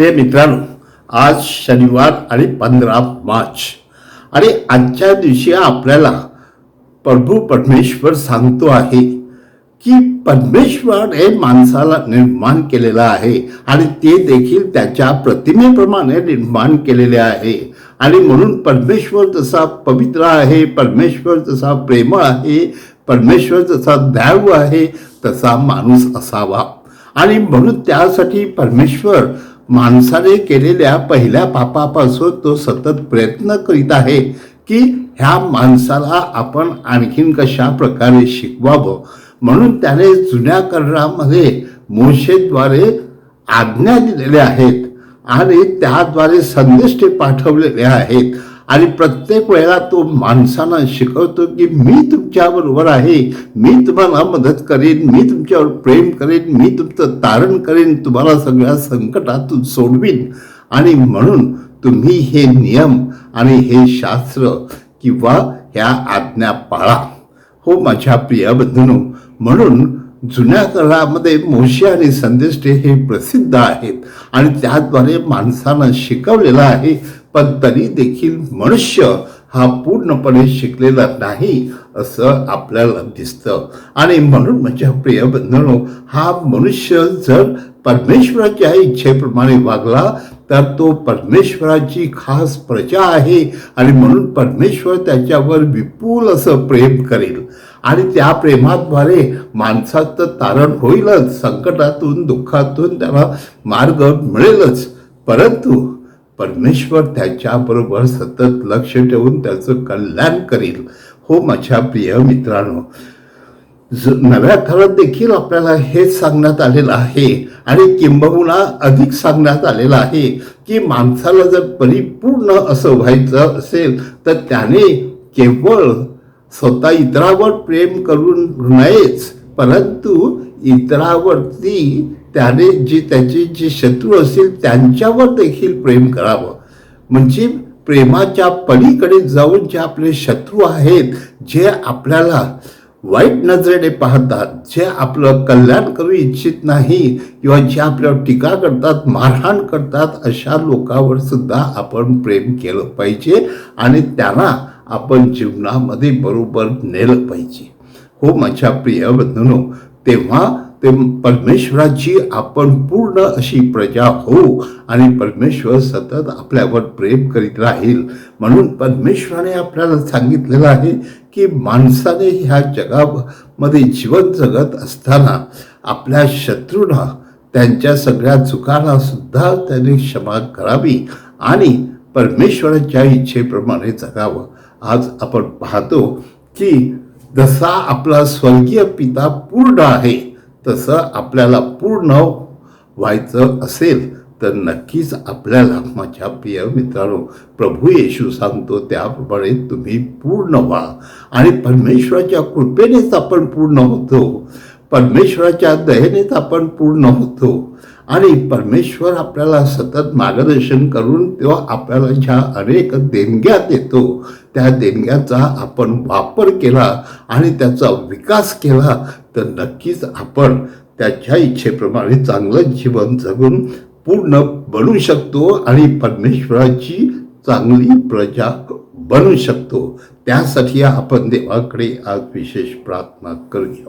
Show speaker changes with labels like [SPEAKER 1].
[SPEAKER 1] प्रिय मित्रांनो आज शनिवार आणि पंधरा मार्च. आणि आजच्या दिवशी आपल्याला प्रभू परमेश्वर सांगतो आहे की परमेश्वराने माणसाला निर्माण केलेलं आहे आणि ते देखील त्याच्या प्रतिमेप्रमाणे निर्माण केलेले आहे. आणि म्हणून परमेश्वर जसा पवित्र आहे परमेश्वर जसा प्रेम आहे परमेश्वर जसा दैव आहे तसा माणूस असावा. आणि म्हणून त्यासाठी परमेश्वर माणसाने केलेल्या पहिल्या पापापासून तो सतत प्रयत्न करीत आहे की ह्या माणसाला आपण आणखीन कशा प्रकारे शिकवावं? म्हणून त्याने जुन्या करारामध्ये मोशेद्वारे आज्ञा दिलेल्या आहेत आणि त्याद्वारे संदेश ते पाठवलेले आहेत. आणि प्रत्येक वेळेला तो माणसांना शिकवतो की मी तुमच्याबरोबर आहे मी तुम्हाला मदत करेन मी तुमच्यावर प्रेम करेन मी तुमचं तारण करेन तुम्हाला सगळ्या संकटातून सोडवीन. आणि म्हणून तुम्ही हे नियम आणि हे शास्त्र किंवा ह्या आज्ञा पाळा. हो माझ्या प्रिय बंधूंनो म्हणून जुन्या काळामध्ये मोशी आणि संदेष्टे हे प्रसिद्ध आहेत. आणि त्याद्वारे माणसानं शिकवलेलं आहे पण तरी देखील मनुष्य हा पूर्णपणे शिकलेला नाही असं आपल्याला दिसतं. आणि म्हणून माझ्या प्रिय बंधनो हा मनुष्य जर परमेश्वराच्या इच्छेप्रमाणे वागला तर तो परमेश्वराची खास प्रजा आहे आणि म्हणून परमेश्वर त्याच्यावर विपुल असं प्रेम करेल. आणि त्या प्रेमाद्वारे माणसाचं तारण होईलच संकटातून दुःखातून त्याला मार्ग मिळेलच. परंतु परमेश्वर त्याच्याबरोबर सतत लक्ष ठेवून त्याचं कल्याण करेल. हो माझ्या प्रिय मित्रांनो नव्या काळात देखील आपल्याला हेच सांगण्यात आलेलं आहे आणि किंबहुना अधिक सांगण्यात आलेलं आहे की माणसाला जर परिपूर्ण असं व्हायचं असेल तर त्याने केवळ स्वतः इतरावर प्रेम करून नयेच परंतु इतरावरती त्याने जे त्याचे जे शत्रू असतील त्यांच्यावर देखील प्रेम करावं. म्हणजे प्रेमाच्या पलीकडे जाऊन जे आपले शत्रू आहेत जे आपल्याला वाईट नजरेने पाहतात जे आपलं कल्याण करू इच्छित नाही किंवा जे आपल्यावर टीका करतात मारहाण करतात अशा लोकांवर सुद्धा आपण प्रेम केलं पाहिजे आणि त्यांना आपण जीवनामध्ये बरोबर नेलं पाहिजे. हो माझ्या प्रिय बंधनो तेव्हा ते परमेश्वराची आपण पूर्ण अशी प्रजा होऊ आणि परमेश्वर सतत आपल्यावर प्रेम करीत राहील. म्हणून परमेश्वराने आपल्याला सांगितलेलं आहे की माणसाने ह्या जगामध्ये जीवन जगत असताना आपल्या शत्रूंना त्यांच्या सगळ्या चुकांना सुद्धा त्याने क्षमा करावी आणि परमेश्वराच्या इच्छेप्रमाणे जगावं. आज आपण पाहतो की जसा आपला स्वर्गीय पिता पूर्ण आहे तसं आपल्याला पूर्ण व्हायचं असेल तर नक्कीच आपल्याला माझ्या प्रिय मित्रांनो प्रभू येशू सांगतो त्याप्रमाणे तुम्ही पूर्ण व्हा. आणि परमेश्वराच्या कृपेनेच आपण पूर्ण होतो. परमेश्वराच्या दयेनेच आपण पूर्ण होतो. आणि परमेश्वर आपल्याला सतत मार्गदर्शन करून तेव्हा आपल्याला ज्या अनेक देणग्या देतो त्या देणग्याचा आपण वापर केला आणि त्याचा विकास केला तर नक्कीच आपण त्याच्या इच्छेप्रमाणे चांगलं जीवन जगून पूर्ण बनू शकतो आणि परमेश्वराची चांगली प्रजा बनू शकतो. त्यासाठी आपण देवाकडे आज विशेष प्रार्थना करूया.